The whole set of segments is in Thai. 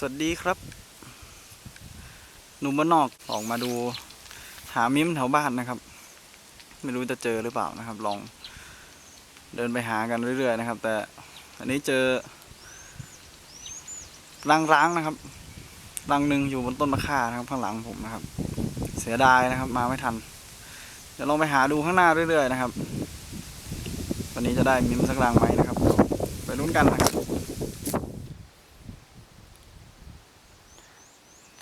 สวัสดีครับ หนุ่มบ้านนอกออกมาดู หามิ้มแถวบ้านนะครับ ไม่รู้จะเจอหรือเปล่านะครับ ลองเดินไปหากันเรื่อยๆนะครับ แต่อันนี้เจอรังร้างนะครับ รังหนึ่งอยู่บนต้นมะข่านะครับข้างหลังผมนะครับ เสียดายนะครับ มาไม่ทัน เดี๋ยวลองไปหาดูข้างหน้าเรื่อยๆนะครับ วันนี้จะได้มิ้มสักรังไหมนะครับ ไปลุ้นกันนะครับ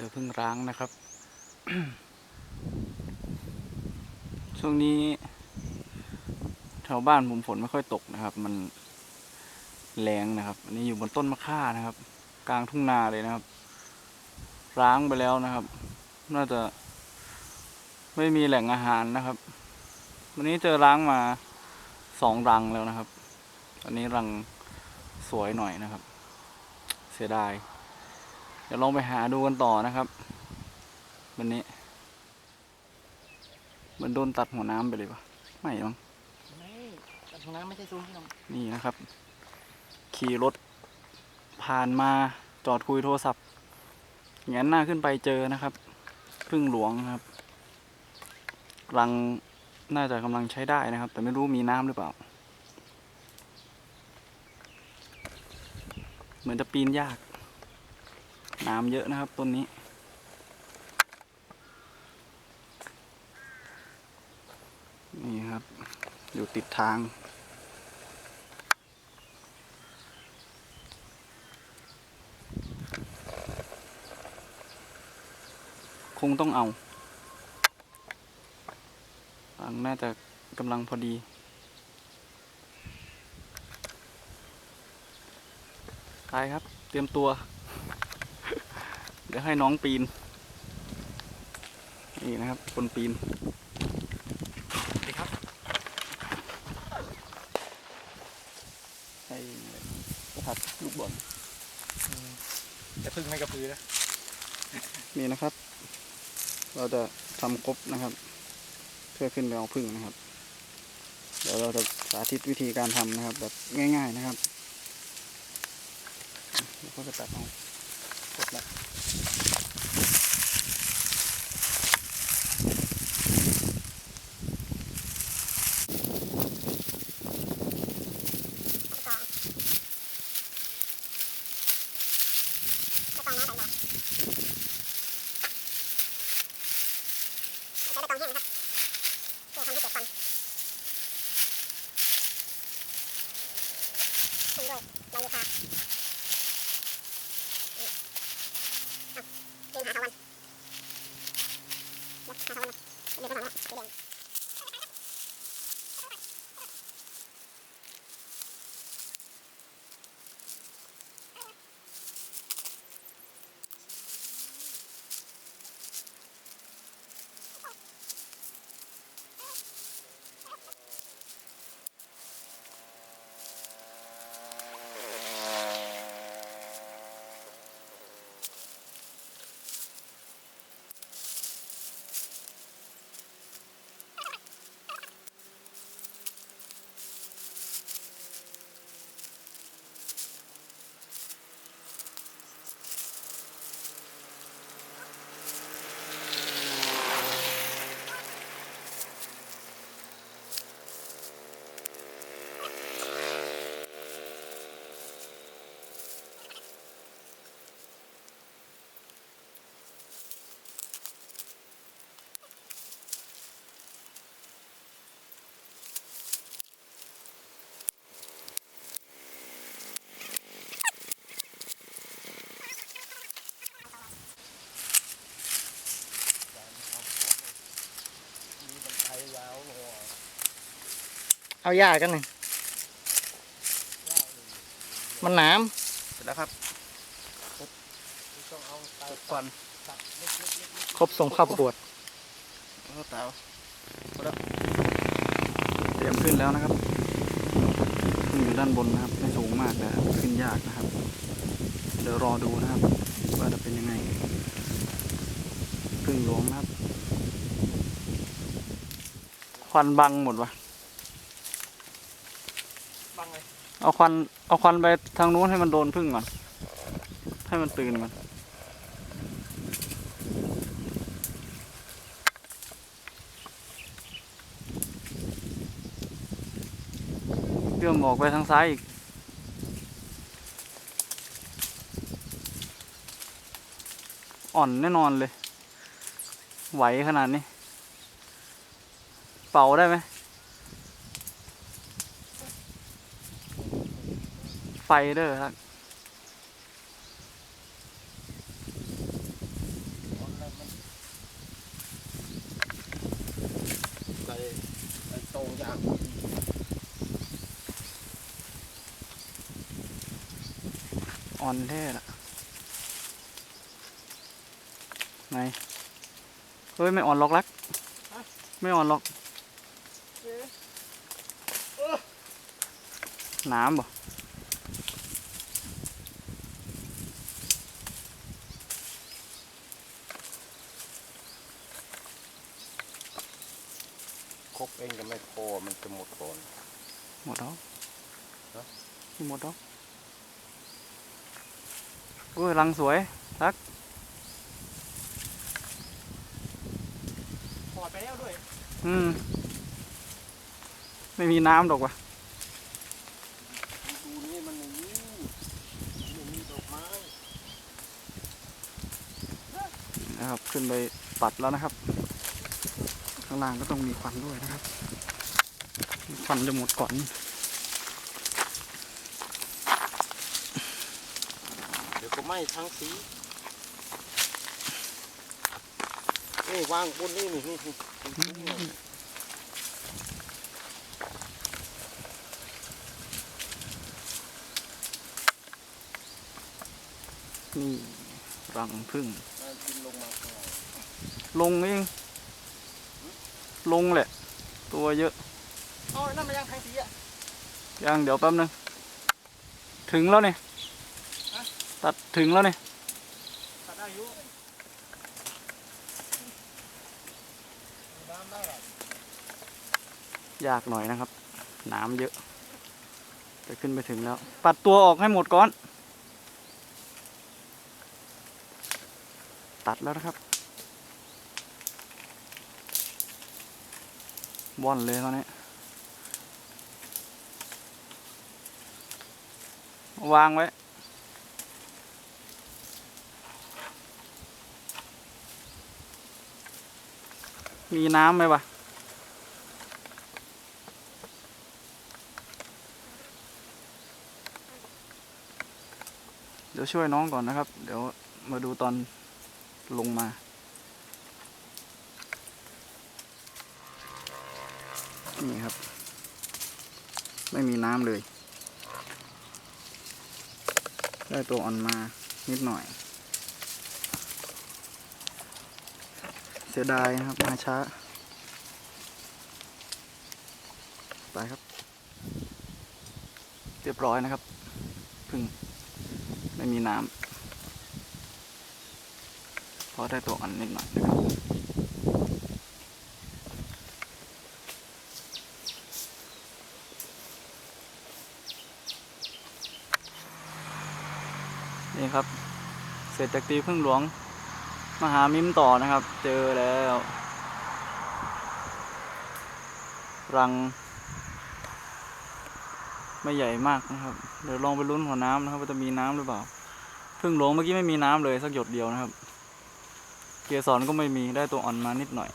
เจอพึ่งร้างนะครับ ช่วงนี้แถวบ้านผมฝนไม่ค่อยตกนะครับ มันแรงนะครับอันนี้อยู่บนต้นมะข่านะครับ กลางทุ่งนาเลยนะครับ ร้างไปแล้วนะครับ น่าจะไม่มีแหล่งอาหารนะครับ วันนี้เจอร้างมาสองรังแล้วนะครับ อันนี้รังสวยหน่อยนะครับ เสียดาย เดี๋ยวลองไปหาดูกันต่อนะครับ วันนี้ มันโดนตัดหัวน้ำไปเลยปะไม่มั้งไม่แต่ตรงนั้นไม่ใช่ซุ้มที่เรานี่นะครับ ขี่รถผ่านมาจอดคุยโทรศัพท์แงนหน้าขึ้นไปเจอนะครับพึ่งหลวงนะครับรังน่าจะกำลังใช้ได้นะครับ แต่ไม่รู้มีน้ำหรือเปล่า เหมือนจะปีนยาก น้ำเยอะนะครับต้นนี้ นี่ครับ อยู่ติดทาง คงต้องเอาฟังน่าจะกำลังพอดีไปครับ เตรียมตัว เดี๋ยวให้น้องปีน นี่นะครับ คนปีนดีครับให้ประทัดลูกบอลจะพึ่งไม่กระพือนะนี่นะครับ เราจะทำกบนะครับ เพื่อขึ้นไปเอาพึ่งนะครับ เดี๋ยวเราจะสาธิตวิธีการทำนะครับ แบบง่าย ๆนะครับแล้วก็จะตัดเอาก ดละ เอาหญ้ากันหนึ่งมันหนามเสร็จแล้วครับควันครบส่งเข้าประกวดแล้วเตาเตรียมขึ้นแล้วนะครับขึ้นอยู่ด้านบนนะครับ ไม่สูงมากแต่ขึ้นยากนะครับ เดี๋ยวรอดูนะครับ ว่าจะเป็นยังไงพึ่งหลวงนะครับ ควันบังหมดวะ บัง เอาควันเอาควันไปทางนู้นให้มันโดนพึ่งก่อน ให้มันตื่นก่อนเรื่องออกไปทางซ้ายอีกอ่อนแน่นอนเลย ไหวขนาดนี้ เป่าได้ไหม ไฟเด้อครับไปไปตรงยางอ่อนแท้ละไหนเฮ้ย ไม่อ่อนหรอกลัก ไม่อ่อนหรอก น้ำบ่ ครบเองก็ไม่พอมันจะหมดก่อน หมดแล้วฮะไม่หมดแล้วโอ้ยรังสวยลักถอดไปแล้วด้วย อืม ไม่มีน้ำดอกว่ะดูนี่มันอย่างนี้มันมีดอกไม้นะครับ ขึ้นไปตัดแล้วนะครับ ข้างล่างก็ต้องมีควันด้วยนะครับ ควันจะหมดก่อนเดี๋ยวก็ไหม้ทั้งสีนี่วางบนนี่นี่นี่นี่นี่รังพึ่งลงเอง ลงแหละ ตัวเยอะเอานั่นมายังทั้งสีอะยังเดี๋ยวแป๊บนึง ถึงแล้วเนี่ยฮะตัดถึงแล้วเนี่ยตัดได้อยู่น้ำได้หรอยากหน่อยนะครับ น้ำเยอะ แต่ขึ้นไปถึงแล้ว ปัดตัวออกให้หมดก่อน ตัดแล้วนะครับ ว่อนเลยตอนนี้ วางไว้ มีน้ำไหมวะเดี๋ยวช่วยน้องก่อนนะครับ เดี๋ยวมาดูตอนลงมา นี่ครับ ไม่มีน้ำเลย ได้ตัวอ่อนมานิดหน่อย เสียดายนะครับ มาช้า ไปครับ เรียบร้อยนะครับพึ่งไม่มีน้ำเพราะได้ตัวอ่อนนิดหน่อยนะครับ นี่ครับ เสร็จจากตีพึ่งหลวงมาหามิมต่อนะครับ เจอแล้วรัง ไม่ใหญ่มากนะครับ เดี๋ยวลองไปลุ้นหัวน้ำนะครับว่าจะมีน้ำหรือเปล่าพึ่งหลวงเมื่อกี้ไม่มีน้ำเลยสักหยดเดียวนะครับ เกสรก็ไม่มีได้ตัวอ่อนมานิดหน่อย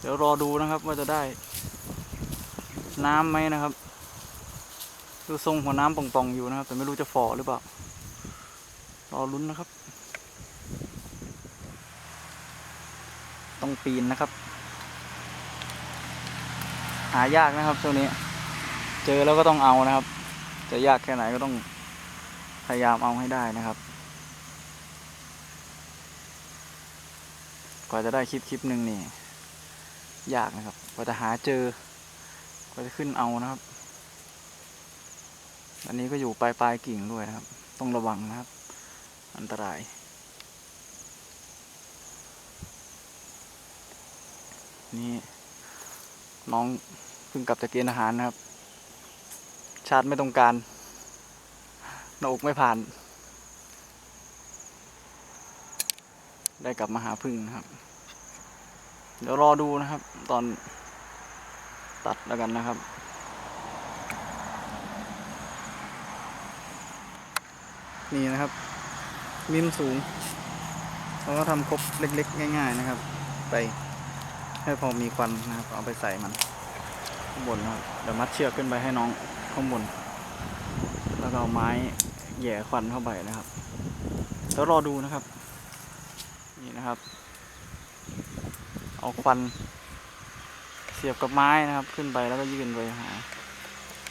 เดี๋ยวรอดูนะครับว่าจะได้ น้ำไหมนะครับ ดูทรงหัวน้ำป่องๆอยู่นะครับ แต่ไม่รู้จะฝ่อหรือเปล่า รอลุ้นนะครับ ต้องปีนนะครับ หายากนะครับช่วงนี้ เจอแล้วก็ต้องเอานะครับ จะยากแค่ไหนก็ต้องพยายามเอาให้ได้นะครับ กว่าจะได้คลิปคลิปหนึ่งนี่ ยากนะครับ กว่าจะหาเจอกว่าจะขึ้นเอานะครับ อันนี้ก็อยู่ปลายปลายกิ่งด้วยครับ ต้องระวังนะครับ อันตราย นี่น้องเพิ่งกลับจากกินอาหารนะครับ ชาติไม่ต้องการหน้าอกไม่ผ่าน ได้กลับมาหาพึ่งนะครับ เดี๋ยวรอดูนะครับ ตอนตัดแล้วกันนะครับ นี่นะครับ มินสูงเราก็ทำครบเล็ก ๆ ง่าย ๆ นะครับ ไปให้พอมีควันนะครับ เอาไปใส่มันข้างบนนะครับเดี๋ยวมัดเชือกขึ้นไปให้น้องข้างบน แล้วเอาไม้แหย่ควันเข้าไปนะครับแล้วรอดูนะครับ นี่นะครับ เอาควัน เสียบกับไม้นะครับ ขึ้นไปแล้วก็ยื่นไปหา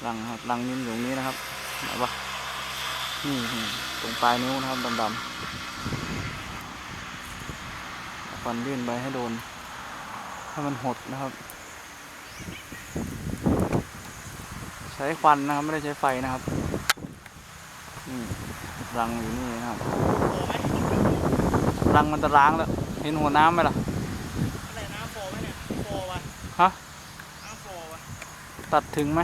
รังครับรังนิ้มอยู่ตรงนี้นะครับไหนวะ นี่นี่ตรงปลายนิ้วนะครับดำๆเอาควันยื่นไปให้โดนให้มันหดนะครับ ใช้ควันนะครับ ไม่ได้ใช้ไฟนะครับนี่รังอยู่นี่นะครับรังมันจะล้างแล้ว เห็นหัวน้ำไหมล่ะอะไรน้ำโฟไหมเนี่ยโฟวะฮะน้ำโฟวะตัดถึงไหม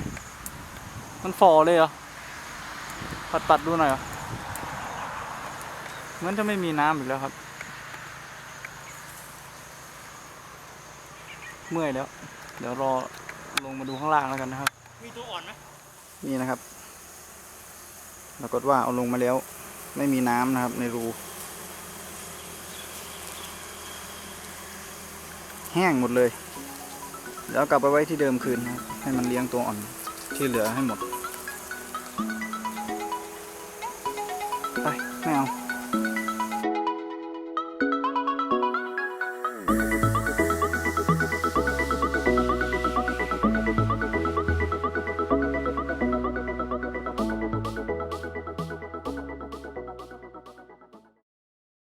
มันฝ่อเลยเหรอ ปัดตัดดูหน่อยเหรอเหมือนจะไม่มีน้ำอีกแล้วครับ เมื่อยแล้ว เดี๋ยวรอลงมาดูข้างล่างแล้วกันนะครับ มีตัวอ่อนไหมนี่นะครับปรากฏว่าเอาลงมาแล้ว ไม่มีน้ำนะครับ ในรู แห้งหมดเลยเดี๋ยวเอากลับไปไว้ที่เดิมคืนนะครับให้มันเลี้ยงตัวอ่อนที่เหลือให้หมด